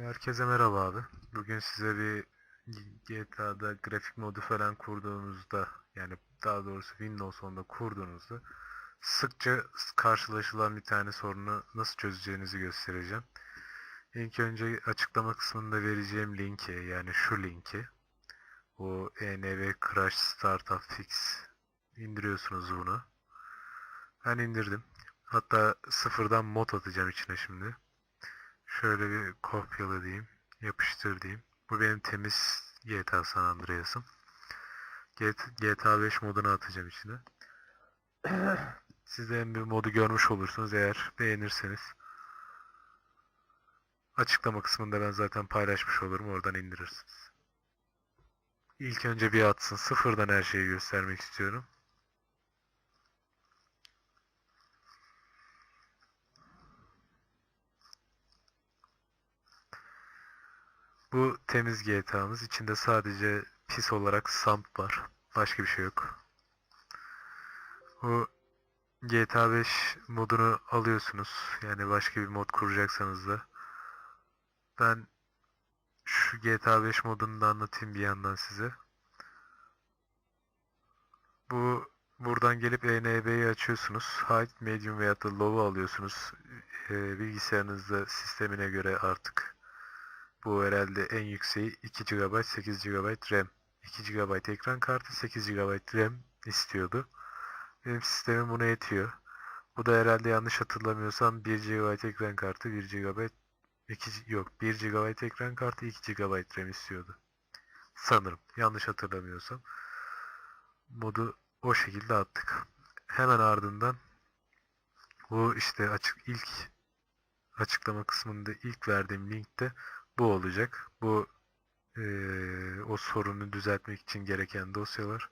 Herkese merhaba abi. Bugün size bir GTA'da grafik modu falan kurduğunuzda yani daha doğrusu Windows 10'da kurduğunuzda sıkça karşılaşılan bir tane sorunu nasıl çözeceğinizi göstereceğim. İlk önce açıklama kısmında vereceğim linki yani şu linki o ENV Crash Startup Fix indiriyorsunuz bunu. Ben indirdim. Hatta sıfırdan mod atacağım içine şimdi. Şöyle bir kopyala diyeyim. Yapıştır diyeyim. Bu benim temiz GTA San Andreas'ım. GTA 5 modunu atacağım içine. Siz de hem bir modu görmüş olursunuz eğer beğenirseniz. Açıklama kısmında ben zaten paylaşmış olurum. Oradan indirirsiniz. İlk önce bir atsın. Sıfırdan her şeyi göstermek istiyorum. Bu temiz GTA'mız. İçinde sadece pis olarak SAMP var. Başka bir şey yok. Bu GTA 5 modunu alıyorsunuz. Yani başka bir mod kuracaksanız da. Ben şu GTA 5 modunu da anlatayım bir yandan size. Bu buradan gelip ENB'yi açıyorsunuz. High, Medium veya da Low'u alıyorsunuz. Ee, bilgisayarınızda sistemine göre artık bu herhalde en yükseği 2 GB 8 GB RAM. 2 GB ekran kartı 8 GB RAM istiyordu. Benim sistemim buna yetiyor. Bu da herhalde yanlış hatırlamıyorsam 1 GB ekran kartı 1 GB 2 yok 1 GB ekran kartı 2 GB RAM istiyordu. Sanırım yanlış hatırlamıyorsam. Modu o şekilde attık. Hemen ardından bu işte açık ilk açıklama kısmında ilk verdiğim linkte bu olacak. Bu eee, o sorunu düzeltmek için gereken dosyalar.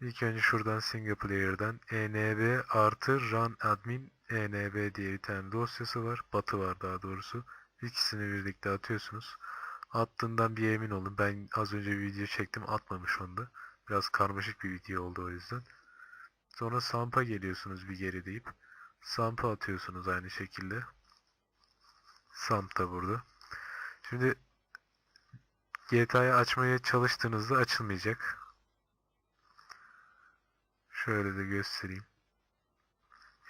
İlk önce şuradan single player'dan enb artı run admin enb diye bir tane dosyası var. Batı var daha doğrusu. İkisini birlikte atıyorsunuz. Attığından bir emin olun. Ben az önce bir video çektim atmamış onda. Biraz karmaşık bir video oldu o yüzden. Sonra Samp'a geliyorsunuz bir geri deyip. Samp'a atıyorsunuz aynı şekilde. Samp da burada. Şimdi GTA'yı açmaya çalıştığınızda açılmayacak. Şöyle de göstereyim.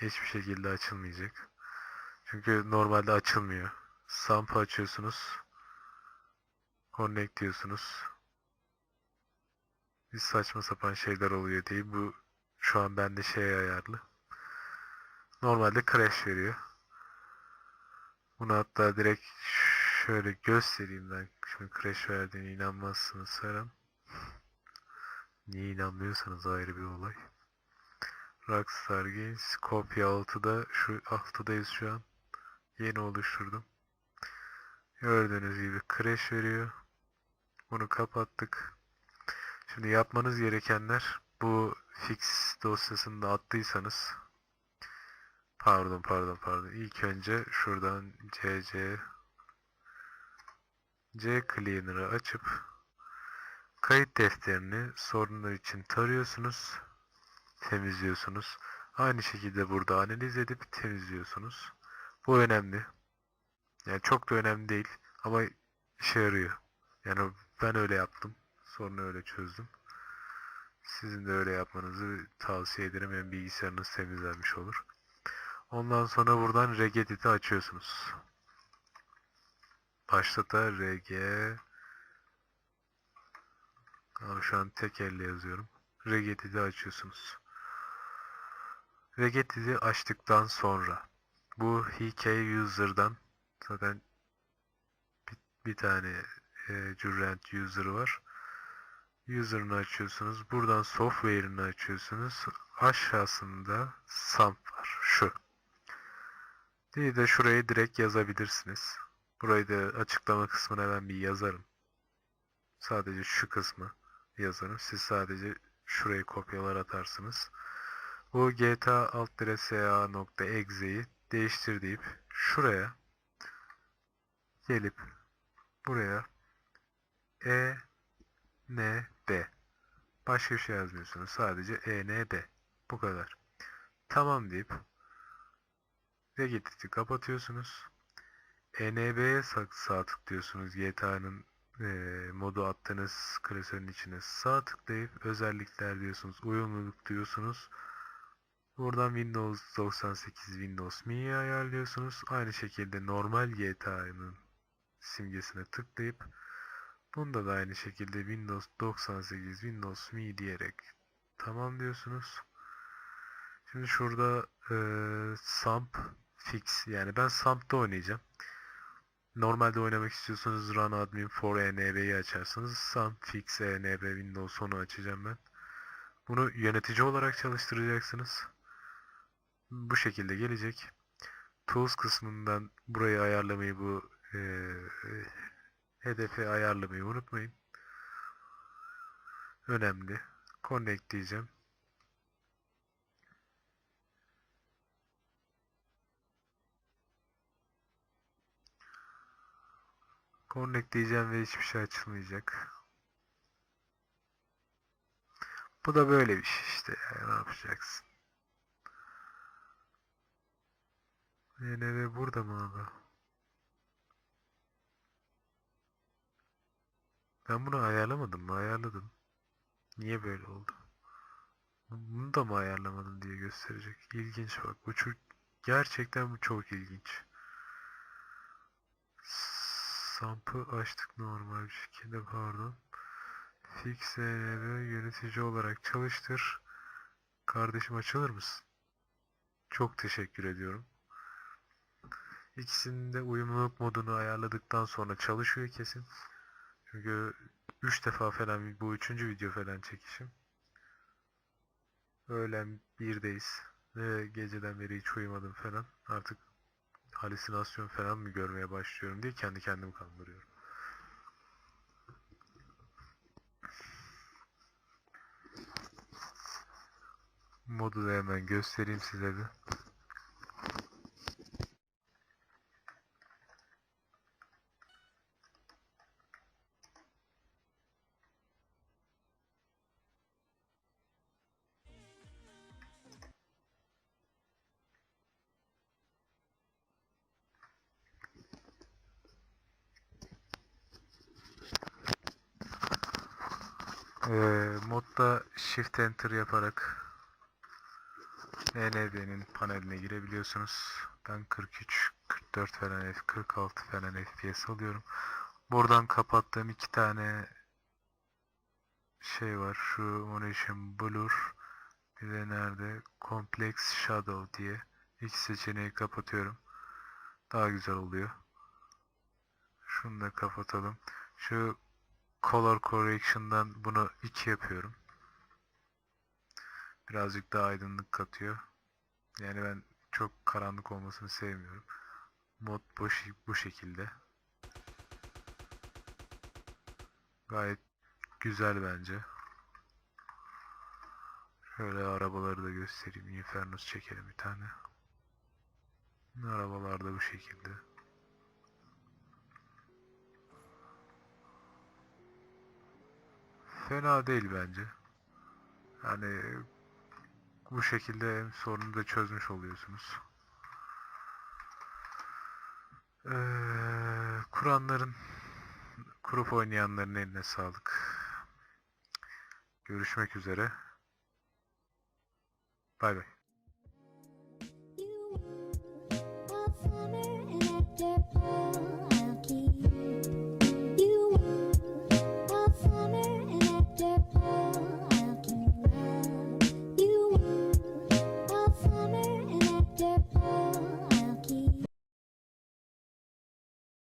Hiçbir şekilde açılmayacak. Çünkü normalde açılmıyor. Samp'ı açıyorsunuz. Connect diyorsunuz. Bir saçma sapan şeyler oluyor diye bu şu an bende şey ayarlı. Normalde crash veriyor. Bunu hatta direkt şöyle göstereyim ben. Şimdi crash verdiğine inanmazsınız an. Niye inanmıyorsanız ayrı bir olay. Rockstar Games kopya 6'da şu 6'dayız şu an. Yeni oluşturdum. Gördüğünüz gibi crash veriyor. Bunu kapattık. Şimdi yapmanız gerekenler bu fix dosyasını da attıysanız pardon pardon pardon ilk önce şuradan cc C Cleaner'ı açıp kayıt defterini sorunlar için tarıyorsunuz, temizliyorsunuz. Aynı şekilde burada analiz edip temizliyorsunuz. Bu önemli. Yani çok da önemli değil ama işe yarıyor. Yani ben öyle yaptım. Sorunu öyle çözdüm. Sizin de öyle yapmanızı tavsiye ederim. Hem bilgisayarınız temizlenmiş olur. Ondan sonra buradan Regedit'i açıyorsunuz. Başlata RG Abi şu an tek elle yazıyorum. Regedit'i açıyorsunuz. Regedit'i açtıktan sonra bu HK user'dan zaten bir, bir tane e, Current user var. User'ını açıyorsunuz. Buradan software'ını açıyorsunuz. Aşağısında SAMP var. Şu. Bir de şurayı direkt yazabilirsiniz. Burayı da açıklama kısmına ben bir yazarım. Sadece şu kısmı yazarım. Siz sadece şurayı kopyalar atarsınız. Bu gta alt sa.exe'yi değiştir deyip şuraya gelip buraya e n b başka bir şey yazmıyorsunuz. Sadece e n b bu kadar. Tamam deyip Regedit'i kapatıyorsunuz. ENB'ye sa- sağ tıklıyorsunuz GTA'nın eee, modu attığınız klasörün içine sağ tıklayıp özellikler diyorsunuz, uyumluluk diyorsunuz. Buradan Windows 98 Windows Me'yi ayarlıyorsunuz. Aynı şekilde normal GTA'nın simgesine tıklayıp bunda da aynı şekilde Windows 98 Windows Me diyerek tamam diyorsunuz. Şimdi şurada eee Samp Fix yani ben Samp'ta oynayacağım. Normalde oynamak istiyorsanız Run Admin for ENB'yi açarsınız. Samp Fix ENB Windows 10'u açacağım ben. Bunu yönetici olarak çalıştıracaksınız. Bu şekilde gelecek. Tools kısmından burayı ayarlamayı bu eee hedefe ayarlamayı unutmayın. Önemli. Connect diyeceğim. Connect diyeceğim ve hiçbir şey açılmayacak. Bu da böyle bir şey işte yani ne yapacaksın? YNV burada mı abi? Ben bunu ayarlamadım mı? Ayarladım. Niye böyle oldu? Bunu da mı ayarlamadım diye gösterecek. İlginç bak. Bu çok gerçekten bu çok ilginç. Samp'ı açtık normal bir şekilde pardon. Fix ENV yönetici olarak çalıştır. Kardeşim açılır mısın? Çok teşekkür ediyorum. İkisinin de uyumluluk modunu ayarladıktan sonra çalışıyor kesin. Çünkü 3 defa falan bu üçüncü video falan çekişim. Öğlen 1'deyiz. Ve geceden beri hiç uyumadım falan. Artık halüsinasyon falan mı görmeye başlıyorum diye kendi kendimi kandırıyorum. Modu da hemen göstereyim size bir. Ee, modda Shift Enter yaparak ENB'nin paneline girebiliyorsunuz. Ben 43, 44 falan F, 46 falan FPS alıyorum. Buradan kapattığım iki tane şey var. Şu Motion Blur bir de nerede? Complex Shadow diye iki seçeneği kapatıyorum. Daha güzel oluyor. Şunu da kapatalım. Şu Color Correction'dan bunu 2 yapıyorum. Birazcık daha aydınlık katıyor. Yani ben çok karanlık olmasını sevmiyorum. Mod bu, şi- bu şekilde. Gayet güzel bence. Şöyle arabaları da göstereyim. Infernus çekelim bir tane. Arabalar da bu şekilde. fena değil bence. Yani bu şekilde hem sorunu da çözmüş oluyorsunuz. Ee, kuranların, kurup oynayanların eline sağlık. Görüşmek üzere. Bay bay.